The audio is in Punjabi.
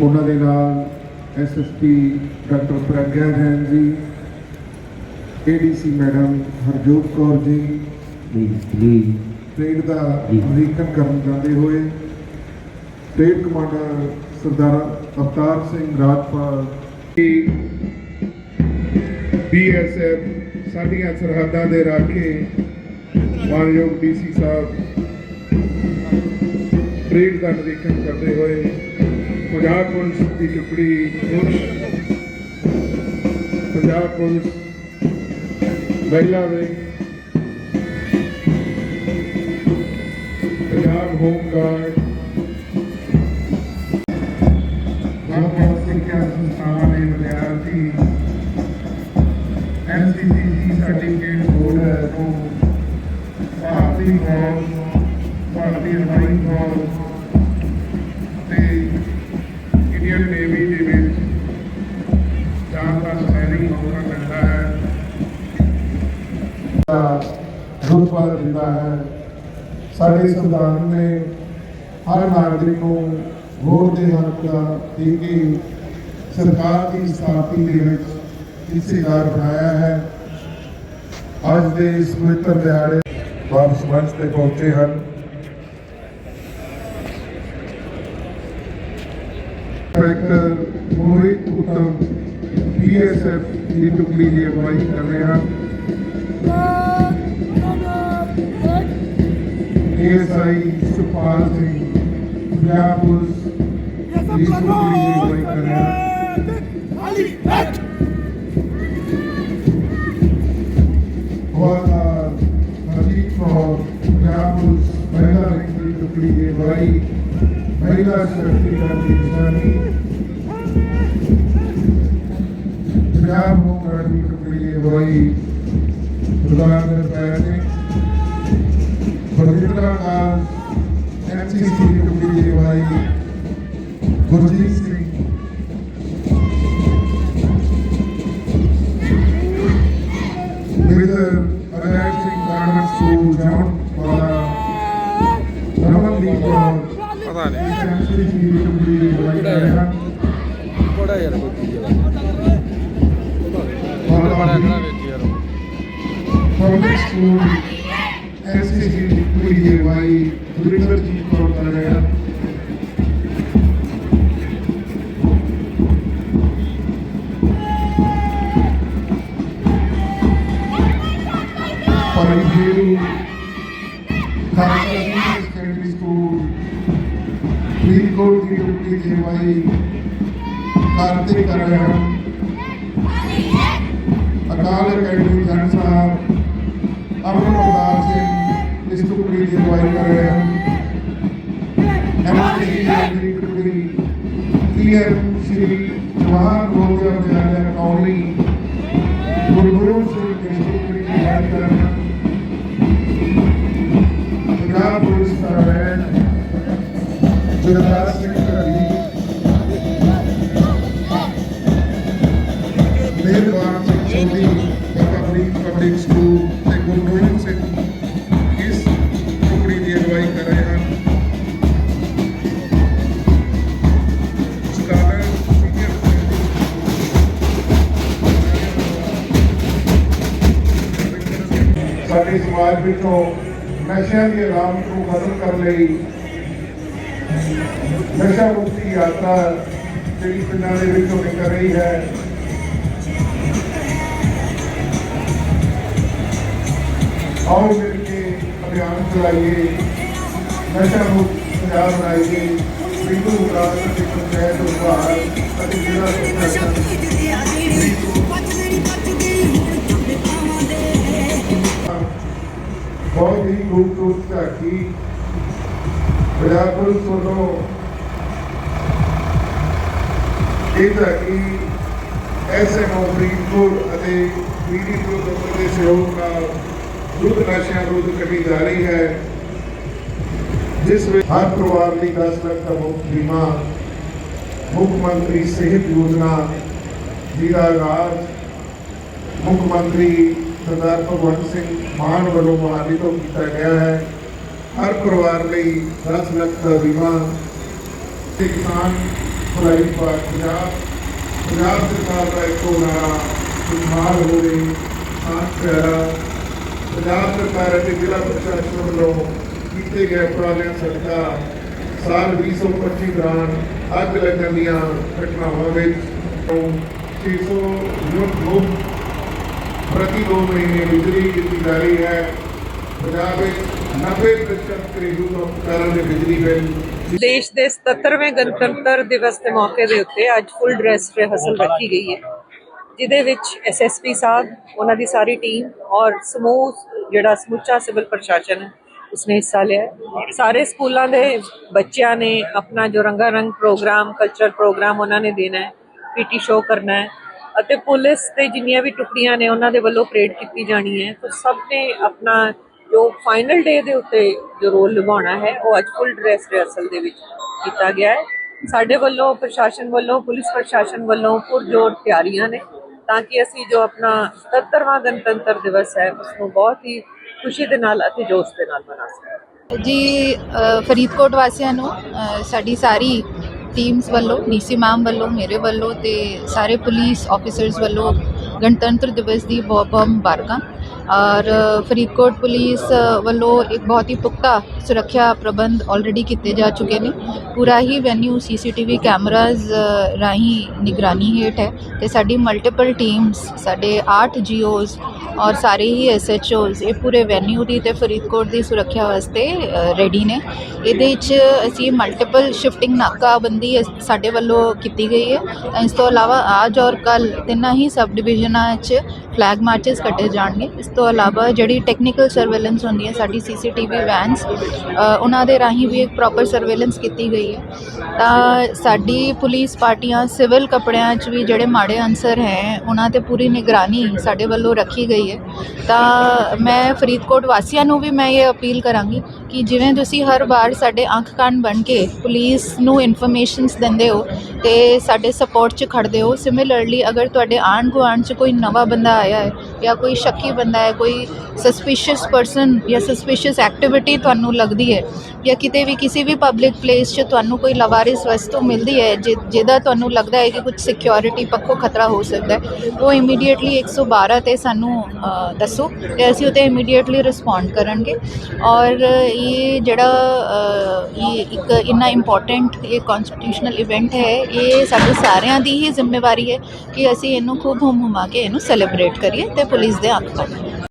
ਉਹਨਾਂ ਦੇ ਨਾਲ ਐਸਐਸਪੀ ਡਾਕਟਰ ਪ੍ਰਗਿਆ ਜੈਨ ਜੀ ਏਡੀਸੀ ਮੈਡਮ ਹਰਜੋਤ ਕੌਰ ਜੀ ਜੀ ਜੀ ਪਰੇਡ ਦਾ ਨਿਰੀਖਣ ਕਰਨ ਜਾਂਦੇ ਹੋਏ parade commander Sardar Avtar Singh Rajpal BSF ਸਾਡੀਆਂ ਸਰਹੱਦਾਂ ਦੇ ਰਾਖੇ ਮਾਨਯੋਗ ਡੀਸੀ ਸਾਹਿਬ ਪਰੇਡ ਦਾ ਨਿਰੀਖਣ ਕਰਦੇ ਹੋਏ ਪੰਜਾਬ ਪੁਲਿਸ ਦੀ ਟੁਕੜੀ ਪੁਲਿਸ, ਪੰਜਾਬ ਪੁਲਿਸ ਮਹਿਲਾ wing ਪੰਜਾਬ ਹੋਮ ਗਾਰਡ ਬਹੁਤ ਸਿੱਖਿਆ ਸੰਸਥਾਵਾਂ ਦੇ ਵਿਦਿਆਰਥੀ ਐਨਸੀਸੀ ਸਰਟੀਫਿਕੇਟ ਹੋਲਡਰ ਤੋਂ ਭਾਰਤੀ ਫੌਜ ਭਾਰਤੀ ਹਵਾਈ ਫੌਜ ਸਾਡੇ ਸੰਵਿਧਾਨ ਨੇ ਹਰ ਨਾਗਰਿਕ ਨੂੰ ਵੋਟ ਦੇ ਹੱਕ ਦਾ ਦੇ ਕੇ ਸਰਕਾਰ ਦੀ ਸਥਾਪਤੀ ਦੇ ਵਿੱਚ ਹਿੱਸੇਦਾਰ ਬਣਾਇਆ ਹੈ। ਅੱਜ ਦੇ ਇਸ ਪਵਿੱਤਰ ਦਿਹਾੜੇ ਵਾਪਸ ਮੰਚ ਤੇ ਪਹੁੰਚੇ ਹਨ। ਡਾਇਰੈਕਟਰ ਮੋਹਿਤ ਉੱਤਮ ਬੀਐਸਐਫ ਦੀ ਟੁਕੜੀ ਦੀ ਅਗਵਾਈ ਕਰ ਰਹੇ ਹਨ। ਏਐਸਆਈ ਸੁਪਾਲ ਸਿੰਘ ਪੰਜਾਬ ਪੁਲਿਸ ਦੀ ਦੀ ਅਗਵਾਈ ਕਰ ਰਹੇ ਹਨ ਹਵਾਦਾਰ ਕੌਰ ਪੰਜਾਬ ਪੁਲਿਸ ਮਹਿਲਾ ਵਿੰਗ ਦੀ ਟੁਕੜੀ ਦੇ ਅਗਵਾਈ ਮਹਿਲਾ ਸਸ਼ਕਤੀਕਰਨ ਦੀ ਨਿਸ਼ਾਨੀ ਪੰਜਾਬ ਹੋਮ ਦੀ ਟੁਕੜੀ ਦੀ ਅਗਵਾਈ ਸਰਦਾਰ ਨਿਰਭੈ ਸਿੰਘ പെരുവിളങ്ങാൻ N C C കമ്മിറ്റിയുമായി Gurjeet Singh with uh, attaching garments to John Wala. Raman Deep Wala. Is actually here to be like Ayana. Koda yara koda yara. Koda yara koda yara. From the school. ऐसे ही पूरी ये भाई दुर्गर जी को बताया Parangeiro, Caracas Secondary School, Greencoat University Jewai, Kartik Narayan, Akal academy Dharamsar Amar Pratap से ਇਸ ਟੁਕੜੀ ਦੀ ਅਗਵਾਈ ਕਰ ਰਹੇ ਹਨ ਐਮਸੀ ਦੀ ਟੁਕੜੀ ਪੀਐਮ ਸ਼੍ਰੀ ਜਵਾਹਰ ਨਵੋਦਿਆ ਵਿਦਿਆਲਿਆ ਕੌਲੀ ਗੁਰੂ ਗੋਬਿੰਦ ਸਿੰਘ ਜੀ ਦੀ ਅਗਵਾਈ ਕਰ ਰਹੇ ਹਨ ਪੰਜਾਬ ਪੁਲਿਸ ਦਾ ਰਹਿਣ। ਜਗਦਾਰ ਸਿੰਘ ਸਾਡੇ ਸਮਾਜ ਵਿੱਚੋਂ ਨਸ਼ਿਆਂ ਦੀ ਆਰਾਮ ਨੂੰ ਖਤਮ ਕਰਨ ਲਈ ਨਸ਼ਾ ਮੁਕਤੀ ਯਾਤਰਾ ਜਿਹੜੀ ਪਿੰਡਾਂ ਦੇ ਵਿੱਚੋਂ ਨਿਕਲ ਰਹੀ ਹੈ ਆਓ ਮਿਲ ਕੇ ਅਭਿਆਨ ਚਲਾਈਏ ਨਸ਼ਾ ਮੁਕਤ ਪੰਜਾਬ ਬਣਾਈਏ ਬਿੰਦੂ ਵਿਕਾਸ ਅਤੇ ਪੰਚਾਇਤ ਵਿਭਾਗ ਅਤੇ ਜ਼ਿਲ੍ਹਾ ਪ੍ਰਸ਼ਾਸਨ ਬਹੁਤ ਹੀ ਖੂਬਸੂਰਤ ਝਾਕੀ ਪੰਜਾਬ ਪੁਲਿਸ ਵੱਲੋਂ ਇਹ ਝਾਕੀ ਐਸਐਮਓ ਫਰੀਦਕੋਟ ਅਤੇ ਬੀਡੀ ਤੋਂ ਦਫ਼ਤਰ ਦੇ ਸਹਿਯੋਗ ਨਾਲ ਯੁੱਧ ਨਸ਼ਿਆਂ ਵਿਰੁੱਧ ਕੱਢੀ ਜਾ ਰਹੀ ਹੈ ਜਿਸ ਵਿੱਚ ਹਰ ਪਰਿਵਾਰ ਲਈ 10 ਲੱਖ ਦਾ ਮੁਫਤ ਬੀਮਾ ਮੁੱਖ ਮੰਤਰੀ ਸਿਹਤ ਯੋਜਨਾ ਜਿਹਦਾ ਆਗਾਜ਼ ਮੁੱਖ ਮੰਤਰੀ ਸਰਦਾਰ ਭਗਵੰਤ ਸਿੰਘ ਮਾਨ ਵੱਲੋਂ ਮੁਹਾਲੀ ਤੋਂ ਕੀਤਾ ਗਿਆ ਹੈ ਹਰ ਪਰਿਵਾਰ ਲਈ 10 ਲੱਖ ਦਾ ਬੀਮਾ ਤੇ ਕਿਸਾਨ ਭਲਾਈ ਵਿਭਾਗ ਪੰਜਾਬ ਪੰਜਾਬ ਸਰਕਾਰ ਦਾ ਇੱਕ ਨਾਰਾ ਖੁਸ਼ਹਾਲ ਹੋਵੇ ਕਿਸਾਨ ਪਿਆਰਾ ਪੰਜਾਬ ਸਰਕਾਰ ਅਤੇ ਜ਼ਿਲ੍ਹਾ ਪ੍ਰਸ਼ਾਸਨ ਵੱਲੋਂ ਕੀਤੇ ਗਏ ਉਪਰਾਲਿਆਂ ਸਦਕਾ ਸਾਲ 2025 ਦੌਰਾਨ ਅੱਗ ਲੱਗਣ ਦੀਆਂ ਘਟਨਾਵਾਂ ਵਿੱਚ 600 ਯੂਨਿਟ ਮੁਫਤ ਪ੍ਰਤੀ ਦੋ ਮਹੀਨੇ ਬਿਜਲੀ ਦਿੱਤੀ ਜਾ ਰਹੀ ਹੈ ਪੰਜਾਬ ਵਿੱਚ 90% ਘਰੇਲੂ ਉਪਕਰਨ ਦੇ ਬਿਜਲੀ ਬਿੱਲ ਦੇਸ਼ ਦੇ 77ਵੇਂ ਗਣਤੰਤਰ ਦਿਵਸ ਦੇ ਮੌਕੇ ਦੇ ਉੱਤੇ ਅੱਜ ਫੁੱਲ ਡਰੈਸ ਰਿਹਰਸਲ ਰੱਖੀ ਗਈ ਹੈ ਜਿਹਦੇ ਵਿੱਚ ਐਸਐਸਪੀ ਸਾਹਿਬ ਉਹਨਾਂ ਦੀ ਸਾਰੀ ਟੀਮ ਔਰ ਸਮੂਹ ਜਿਹੜਾ ਸਮੁੱਚਾ ਸਿਵਲ ਪ੍ਰਸ਼ਾਸਨ ਹੈ ਉਸਨੇ ਹਿੱਸਾ ਲਿਆ ਸਾਰੇ ਸਕੂਲਾਂ ਦੇ ਬੱਚਿਆਂ ਨੇ ਆਪਣਾ ਜੋ ਰੰਗਾ ਰੰਗ ਪ੍ਰੋਗਰਾਮ ਕਲਚਰਲ ਪ੍ਰੋਗਰਾਮ ਉਹਨਾਂ ਨੇ ਦੇਣਾ ਹੈ ਪੀਟੀ ਸ਼ੋਅ ਕਰਨਾ ਹੈ ਅਤੇ ਪੁਲਿਸ ਤੇ ਜਿੰਨੀਆਂ ਵੀ ਟੁਕੜੀਆਂ ਨੇ, ਉਹਨਾਂ ਦੇ ਵੱਲੋਂ ਪਰੇਡ ਕੀਤੀ ਜਾਣੀ ਹੈ। ਤਾਂ ਸਭ ਨੇ ਆਪਣਾ ਜੋ ਫਾਈਨਲ ਡੇ ਦੇ ਉੱਤੇ ਜੋ ਰੋਲ ਨਿਭਾਉਣਾ ਹੈ, ਉਹ ਅੱਜ ਫੁੱਲ ਡਰੈਸ ਰਿਹਰਸਲ ਦੇ ਵਿੱਚ ਕੀਤਾ ਗਿਆ ਹੈ। ਸਾਡੇ ਵੱਲੋਂ, ਪ੍ਰਸ਼ਾਸਨ ਵੱਲੋਂ, ਪੁਲਿਸ ਪ੍ਰਸ਼ਾਸਨ ਵੱਲੋਂ ਪੁਰਜੋਰ ਤਿਆਰੀਆਂ ਨੇ ਤਾਂ ਕਿ ਅਸੀਂ ਜੋ ਆਪਣਾ 77ਵਾਂ ਗਣਤੰਤਰ ਦਿਵਸ ਹੈ, ਉਸ ਨੂੰ ਬਹੁਤ ਹੀ ਖੁਸ਼ੀ ਦੇ ਨਾਲ ਅਤੇ ਜੋਸ਼ ਦੇ ਨਾਲ ਮਨਾ ਸਕੀਏ। ਜੀ ਫਰੀਦਕੋਟ ਵਾਸੀਆਂ ਨੂੰ ਸਾਡੀ ਸਾਰੀ ਟੀਮਸ ਵੱਲੋਂ ਡੀਸੀ ਮੈਮ ਵੱਲੋਂ ਮੇਰੇ ਵੱਲੋਂ ਤੇ ਸਾਰੇ ਪੁਲਿਸ ਆਫੀਸਰਸ ਵੱਲੋਂ ਗਣਤੰਤਰ ਦਿਵਸ ਦੀ ਬਹੁਤ ਬਹੁਤ ਮੁਬਾਰਕਾਂ। ਔਰ ਫਰੀਦਕੋਟ ਪੁਲਿਸ ਵੱਲੋਂ ਇੱਕ ਬਹੁਤ ਹੀ ਪੁਖਤਾ ਸੁਰੱਖਿਆ ਪ੍ਰਬੰਧ ਆਲਰੇਡੀ ਕੀਤੇ ਜਾ ਚੁੱਕੇ ਨੇ। ਪੂਰਾ ਹੀ ਵੈਨਿਊ ਸੀਸੀਟੀਵੀ ਕੈਮਰਾਜ਼ ਰਾਹੀਂ ਨਿਗਰਾਨੀ ਹੇਠ ਹੈ ਤੇ ਸਾਡੀ ਮਲਟੀਪਲ ਟੀਮਸ ਸਾਡੇ 8 ਜੀਓਜ਼ ਔਰ ਸਾਰੇ ਹੀ ਐਸਐਚਓਜ਼ ਇਹ ਪੂਰੇ ਵੈਨਿਊ ਦੀ ਤੇ ਫਰੀਦਕੋਟ ਦੀ ਸੁਰੱਖਿਆ ਵਾਸਤੇ ਰੈਡੀ ਨੇ। ਇਹਦੇ ਵਿੱਚ ਅਸੀਂ ਮਲਟੀਪਲ ਸ਼ਿਫਟਿੰਗ ਨਾਕਾਬੰਦੀ ਅਸ- ਸਾਡੇ ਵੱਲੋਂ ਕੀਤੀ ਗਈ ਹੈ। ਇਸ ਤੋਂ ਇਲਾਵਾ ਅੱਜ ਔਰ ਕੱਲ ਤਿੰਨਾਂ ਹੀ ਸਬ ਡਿਵੀਜ਼ਨ ਵਿੱਚ ਫਲੈਗ ਮਾਰਚਸ ਕੱਟੇ ਜਾਣਗੇ। ਇਸ ਤੋਂ ਇਲਾਵਾ ਜਿਹੜੀ ਟੈਕਨੀਕਲ ਸਰਵੇਲੈਂਸ ਹੁੰਦੀ ਹੈ, ਸਾਡੀ ਸੀਸੀਟੀਵੀ ਵੈਨਸ ਉਹਨਾਂ ਦੇ ਰਾਹੀਂ ਵੀ ਇੱਕ ਪ੍ਰੋਪਰ ਸਰਵੇਲੈਂਸ ਕੀਤੀ ਗਈ ਹੈ। ਤਾਂ ਸਾਡੀ ਪੁਲਿਸ ਪਾਰਟੀਆਂ ਸਿਵਲ ਕੱਪੜਿਆਂ 'ਚ ਵੀ ਜਿਹੜੇ ਮਾੜੇ ਅਨਸਰ ਹੈ, ਉਹਨਾਂ ਤੇ ਪੂਰੀ ਨਿਗਰਾਨੀ ਸਾਡੇ ਵੱਲੋਂ ਰੱਖੀ ਗਈ ਹੈ। ਤਾਂ ਮੈਂ ਫਰੀਦਕੋਟ ਵਾਸੀਆਂ ਨੂੰ ਵੀ ਮੈਂ ਇਹ ਅਪੀਲ ਕਰਾਂਗੀ ਕਿ ਜਿਵੇਂ ਤੁਸੀਂ ਹਰ ਵਾਰ ਸਾਡੇ ਅੱਖ ਕੰਨ ਬਣ ਕੇ ਪੁਲਿਸ ਨੂੰ ਇਨਫੋਰਮੇਸ਼ਨਸ ਦਿੰਦੇ ਹੋ ਤੇ ਸਾਡੇ ਸਪੋਰਟ 'ਚ ਖੜਦੇ ਹੋ ਸਿਮਿਲਰਲੀ ਅਗਰ ਤੁਹਾਡੇ ਆਂਢ ਗੁਆਂਢ 'ਚ ਕੋਈ ਨਵਾਂ ਬੰਦਾ ਆਇਆ ਹੈ ਜਾਂ ਕੋਈ ਸ਼ੱਕੀ ਬੰਦਾ ਹੈ, ਕੋਈ ਸਸਪੀਸ਼ੀਅਸ ਪਰਸਨ ਜਾਂ ਸਸਪੀਸ਼ੀਅਸ ਐਕਟੀਵਿਟੀ ਤੁਹਾਨੂੰ ਲੱਗਦੀ ਹੈ ਜਾਂ ਕਿਤੇ ਵੀ ਕਿਸੇ ਵੀ ਪਬਲਿਕ ਪਲੇਸ 'ਚ ਤੁਹਾਨੂੰ ਕੋਈ ਲਵਾਰਿਸ ਵਸਤੂ ਮਿਲਦੀ ਹੈ, ਜਿ- ਜਿਹਦਾ ਤੁਹਾਨੂੰ ਲੱਗਦਾ ਹੈ ਕਿ ਕੁਝ ਸਿਕਿਉਰਿਟੀ ਪੱਖੋਂ ਖਤਰਾ ਹੋ ਸਕਦਾ ਹੈ, ਉਹ ਇਮੀਡੀਏਟਲੀ 112 ਤੇ ਸਾਨੂੰ ਦੱਸੋ ਤੇ ਅਸੀਂ ਉਤੇ ਇਮੀਡੀਏਟਲੀ ਰਿਸਪੌਂਡ ਕਰਾਂਗੇ ਔਰ ਇਹ ਜਿਹੜਾ ਅ, ਇੱਕ ਇੰਨਾ ਇੰਪੋਰਟੈਂਟ ਇਹ ਕਨਸਟੀਟਿਊਸ਼ਨਲ ਇਵੈਂਟ ਹੈ ਇਹ ਸਾਡੇ ਸਾਰਿਆਂ ਦੀ ਹੀ ਜ਼ਿੰਮੇਵਾਰੀ ਹੈ ਕਿ ਅਸੀਂ ਇਹਨੂੰ ਖੂਬ ਹੁਮ ਹੁਮਾ ਕੇ ਇਹਨੂੰ ਸੈਲੀਬ੍ਰੇਟ ਕਰੀਏ ਤੇ ਪੁਲਿਸ ਦੇ ਅੱਖ ਪਾਈਏ।